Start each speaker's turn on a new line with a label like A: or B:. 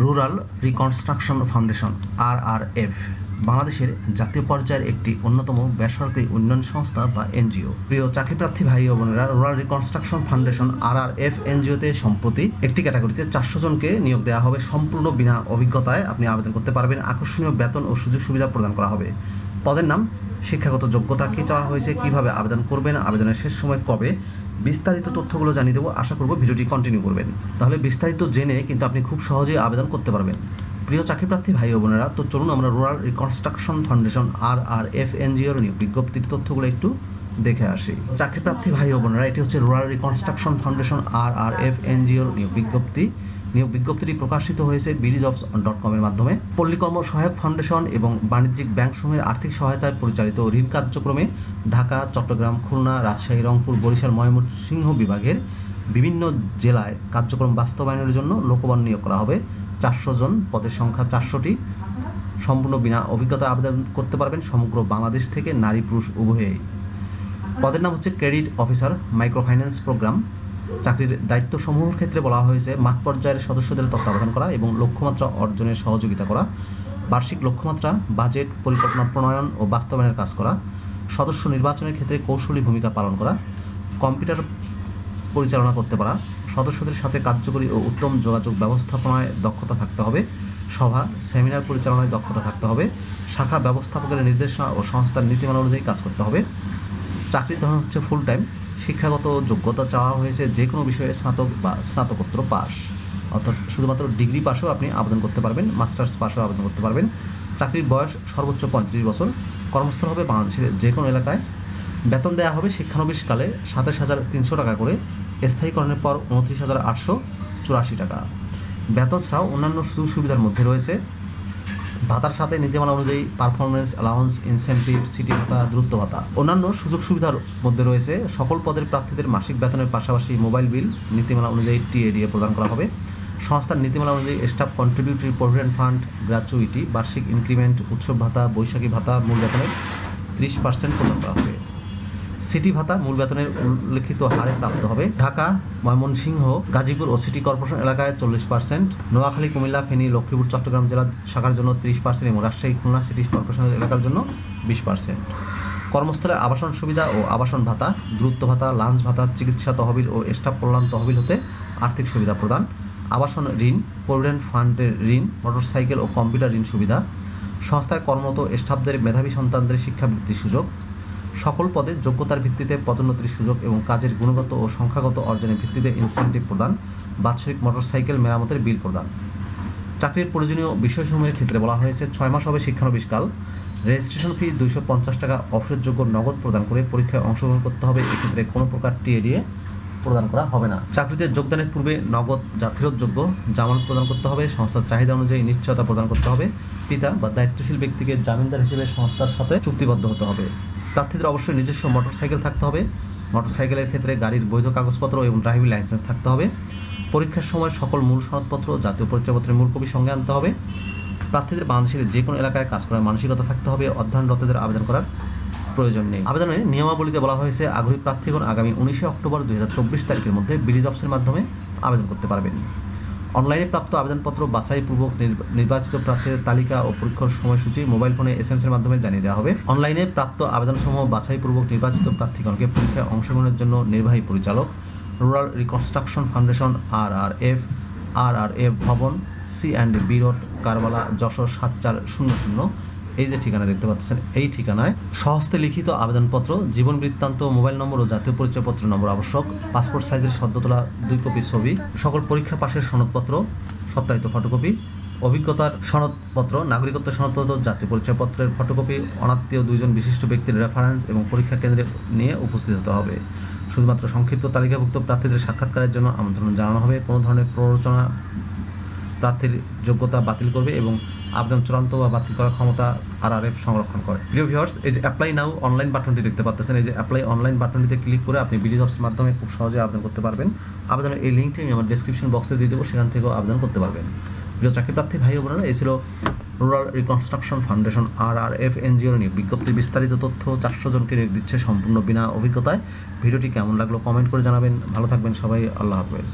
A: Rural reconstruction foundation R R F বাংলাদেশের জাতীয় পর্যায়ের একটি অন্যতম বেসরকারি উন্নয়ন সংস্থা বা এনজিও। প্রিয় চাকরিপ্রার্থী ভাই ও বোনেরা, rural reconstruction foundation R R F এনজিওতে সম্প্রতি একটি ক্যাটাগরিতে চারশো জনকে নিয়োগ দেওয়া হবে। সম্পূর্ণ বিনা অভিজ্ঞতায় আপনি আবেদন করতে পারবেন। আকর্ষণীয় বেতন ও সুযোগ সুবিধা প্রদান করা হবে। পদের নাম, শিক্ষাগত যোগ্যতা কী চাওয়া হয়েছে, কীভাবে আবেদন করবেন, আবেদনের শেষ সময় কবে বিস্তারিত তথ্যগুলো জানিয়ে দেবো। আশা করব ভিডিওটি কন্টিনিউ করবেন। তাহলে বিস্তারিত জেনে কিন্তু আপনি খুব সহজেই আবেদন করতে পারবেন। প্রিয় চাকরিপ্রার্থী ভাই বোনেরা, তো চলুন আমরা rural reconstruction foundation R R F এনজিওর বিজ্ঞপ্তির তথ্যগুলো একটু দেখে আসি। চাকরিপ্রার্থী ভাই বোনেরা, এটি হচ্ছে rural reconstruction foundation R R F এনজিওর বিজ্ঞপ্তি। নিয়োগ বিজ্ঞপ্তিটি প্রকাশিত হয়েছে বিডি জবস ডট কমের মাধ্যমে। পল্লীকর্ম সহায়ক ফাউন্ডেশন এবং বাণিজ্যিক ব্যাংকসমূহের আর্থিক সহায়তায় পরিচালিত ঋণ কার্যক্রমে ঢাকা, চট্টগ্রাম, খুলনা, রাজশাহী, রংপুর, বরিশাল, ময়মনসিংহ বিভাগের বিভিন্ন জেলায় কার্যক্রম বাস্তবায়নের জন্য লোকবল নিয়োগ করা হবে। চারশো জন পদের সংখ্যা চারশোটি। সম্পূর্ণ বিনা অভিজ্ঞতা আবেদন করতে পারবেন সমগ্র বাংলাদেশ থেকে নারী, পুরুষ, উভয়েই। পদের নাম হচ্ছে credit officer micro finance programme. চাকরির দায়িত্বসমূহের ক্ষেত্রে বলা হয়েছে, মাঠ পর্যায়ের সদস্যদের তত্ত্বাবধান করা এবং লক্ষ্যমাত্রা অর্জনের সহযোগিতা করা, বার্ষিক লক্ষ্যমাত্রা, বাজেট, পরিকল্পনা প্রণয়ন ও বাস্তবায়নের কাজ করা, সদস্য নির্বাচনের ক্ষেত্রে কৌশলী ভূমিকা পালন করা, কম্পিউটার পরিচালনা করতে পারা, সদস্যদের সাথে কার্যকরী ও উত্তম যোগাযোগ ব্যবস্থাপনায় দক্ষতা থাকতে হবে, সভা, সেমিনার পরিচালনায় দক্ষতা থাকতে হবে, শাখা ব্যবস্থাপকের নির্দেশনা ও সংস্থার নীতিমালা অনুযায়ী কাজ করতে হবে, চাকরির ধরন হচ্ছে ফুল টাইম শিক্ষাগত যোগ্যতা চাওয়া হয়েছে যে কোনো বিষয়ে স্নাতক বা স্নাতকোত্তর পাস অর্থাৎ শুধুমাত্র ডিগ্রি পাসেও আপনি আবেদন করতে পারবেন, মাস্টার্স পাসেও আবেদন করতে পারবেন। চাকরির বয়স সর্বোচ্চ পঁয়ত্রিশ বছর, কর্মস্থল হবে বাংলাদেশের যে কোনো এলাকায়। বেতন দেওয়া হবে শিক্ষানবিশকালে সাতাশ হাজার তিনশো টাকা করে, স্থায়ীকরণের পর উনত্রিশ হাজার আটশো চুরাশি টাকা। বেতন ছাড়াও অন্যান্য সুযোগ সুবিধার মধ্যে রয়েছে ভাতার সাথে নীতিমালা অনুযায়ী পারফরমেন্স অ্যালাউন্স ইনসেন্টিভ সিটি ভাতা, দ্রুত ভাতা। অন্যান্য সুযোগ সুবিধার মধ্যে রয়েছে সকল পদের প্রার্থীদের মাসিক বেতনের পাশাপাশি মোবাইল বিল নীতিমালা অনুযায়ী টিএডিএ প্রদান করা হবে। সংস্থার নীতিমালা অনুযায়ী staff contributory provident fund gratuity বার্ষিক ইনক্রিমেন্ট উৎসব ভাতা, বৈশাখী ভাতা, মূল বেতনের ত্রিশ পার্সেন্ট প্রদান করা হবে। সিটি ভাতা মূল বেতনের উল্লেখিত হারে প্রাপ্ত হবে। ঢাকা, ময়মনসিংহ, গাজীপুর ও সিটি কর্পোরেশন এলাকায় চল্লিশ পার্সেন্ট, নোয়াখালী, কুমিল্লা, ফেনী, লক্ষ্মীপুর, চট্টগ্রাম জেলা শাখার জন্য ত্রিশ পার্সেন্ট এবং রাজশাহী, খুলনা সিটি কর্পোরেশন এলাকার জন্য বিশ পার্সেন্ট। কর্মস্থলে আবাসন সুবিধা ও আবাসন ভাতা, দ্রুত ভাতা, লাঞ্চ ভাতা, চিকিৎসা তহবিল ও স্টাফ কল্যাণ তহবিল হতে আর্থিক সুবিধা প্রদান, আবাসন ঋণ, প্রভিডেন্ট ফান্ডের ঋণ, মোটরসাইকেল ও কম্পিউটার ঋণ সুবিধা, সংস্থায় কর্মরত স্টাফদের মেধাবী সন্তানদের শিক্ষাবৃত্তির সুযোগ সকল পদে যোগ্যতার ভিত্তিতে পদোন্নতির সুযোগ এবং কাজের গুণগত ও সংখ্যাগত অর্জনের ভিত্তিতে ইনসেন্টিভ প্রদান, বাৎসরিক মোটরসাইকেল মেরামতের বিল প্রদান। চাকরির প্রয়োজনীয় বিষয়সমূহের ক্ষেত্রে বলা হয়েছে, ছয় মাস হবে শিক্ষানবিশকাল। রেজিস্ট্রেশন ফি দুইশো পঞ্চাশ টাকা অফারের নগদ প্রদান করে পরীক্ষায় অংশগ্রহণ করতে হবে, এক্ষেত্রে কোনো প্রকার টিএডিএ প্রদান করা হবে না। চাকরিতে যোগদানের পূর্বে নগদ যা ফেরতযোগ্য, জামানত প্রদান করতে হবে, সংস্থার চাহিদা অনুযায়ী নিশ্চয়তা প্রদান করতে হবে, পিতা বা দায়িত্বশীল ব্যক্তিকে জামিনদার হিসেবে সংস্থার সাথে চুক্তিবদ্ধ হতে হবে। প্রার্থীদের অবশ্যই নিজস্ব মোটরসাইকেল থাকতে হবে। মোটরসাইকেলের ক্ষেত্রে গাড়ির বৈধ কাগজপত্র এবং ড্রাইভিং লাইসেন্স থাকতে হবে। পরীক্ষার সময় সকল মূল সনদপত্র, জাতীয় পরিচয়পত্রের মূল কপি সঙ্গে আনতে হবে। প্রার্থীদের বাংলাদেশের যে কোনো এলাকায় কাজ করার মানসিকতা থাকতে হবে। অধ্যয়নরতদের আবেদন করার প্রয়োজন নেই। আবেদনের নিয়মাবলীতে বলা হয়েছে, আগ্রহী প্রার্থীগণ আগামী উনিশে অক্টোবর দু হাজার চব্বিশ তারিখের মধ্যে বিডি জবসের মাধ্যমে আবেদন করতে পারবেন। অনলাইনে প্রাপ্ত আবেদনপত্র বাছাইপূর্বক নির্ব- নির্বাচিত প্রার্থীদের তালিকা ও পরীক্ষার সময়সূচি মোবাইল ফোনে এস এর মাধ্যমে জানিয়ে দেওয়া হবে। অনলাইনে প্রাপ্ত আবেদনসমূহ বাছাইপূর্বক নির্বাচিত প্রার্থীগণকে পরীক্ষায় অংশগ্রহণের জন্য নির্বাহী পরিচালক rural reconstruction foundation R R F R R F ভবন C and B road Karbala, Jessore সাত চার শূন্য শূন্য এই যে ঠিকানা দেখতে পাচ্ছেন, এই ঠিকানায় সহস্তে লিখিত আবেদনপত্র, জীবন বৃত্তান্ত, মোবাইল নম্বর ও জাতীয় পরিচয়পত্র নম্বর আবশ্যক, পাসপোর্ট সাইজের সদ্য তোলা দুই কপি ছবি, সকল পরীক্ষা পাশের সনদপত্র, সত্যায়িত ফটোকপি, অভিজ্ঞতার সনদপত্র, নাগরিকত্ব সনদপত্র, জাতীয় পরিচয়পত্রের ফটোকপি, অনাত্মীয় দুইজন বিশিষ্ট ব্যক্তির রেফারেন্স এবং পরীক্ষা কেন্দ্রে নিয়ে উপস্থিত হতে হবে। শুধুমাত্র সংক্ষিপ্ত তালিকাভুক্ত প্রার্থীদের সাক্ষাৎকারের জন্য আমন্ত্রণ জানানো হবে। কোনো ধরনের প্ররোচনা প্রার্থীর যোগ্যতা বাতিল করবে এবং আবেদন চূড়ান্ত বা বাতিল করার ক্ষমতা আরআরএফ সংরক্ষণ করে। প্রিয় ভিউয়ার্স এই যে অ্যাপ্লাই নাও অনলাইন বাটনটি দেখতে পাচ্ছেন এই যে অ্যাপ্লাই অনলাইন বাটনটিতে ক্লিক করে আপনি বিডি জবসের মাধ্যমে খুব সহজে আবেদন করতে পারবেন। আবেদনের এই লিঙ্কটি আমি আমার ডেসক্রিপশন বক্সে দিয়ে দেবো, সেখান থেকেও আবেদন করতে পারবেন। প্রিয় চাকরি প্রার্থী ভাই বোনেরা, এই ছিল rural reconstruction foundation R R F এনজিওর নিয়ে বিজ্ঞপ্তির বিস্তারিত তথ্য চারশো জনকে নিয়োগ দিচ্ছে সম্পূর্ণ বিনা অভিজ্ঞতায়। ভিডিওটি কেমন লাগল কমেন্ট করে জানাবেন। ভালো থাকবেন সবাই, আল্লাহ হাফেজ।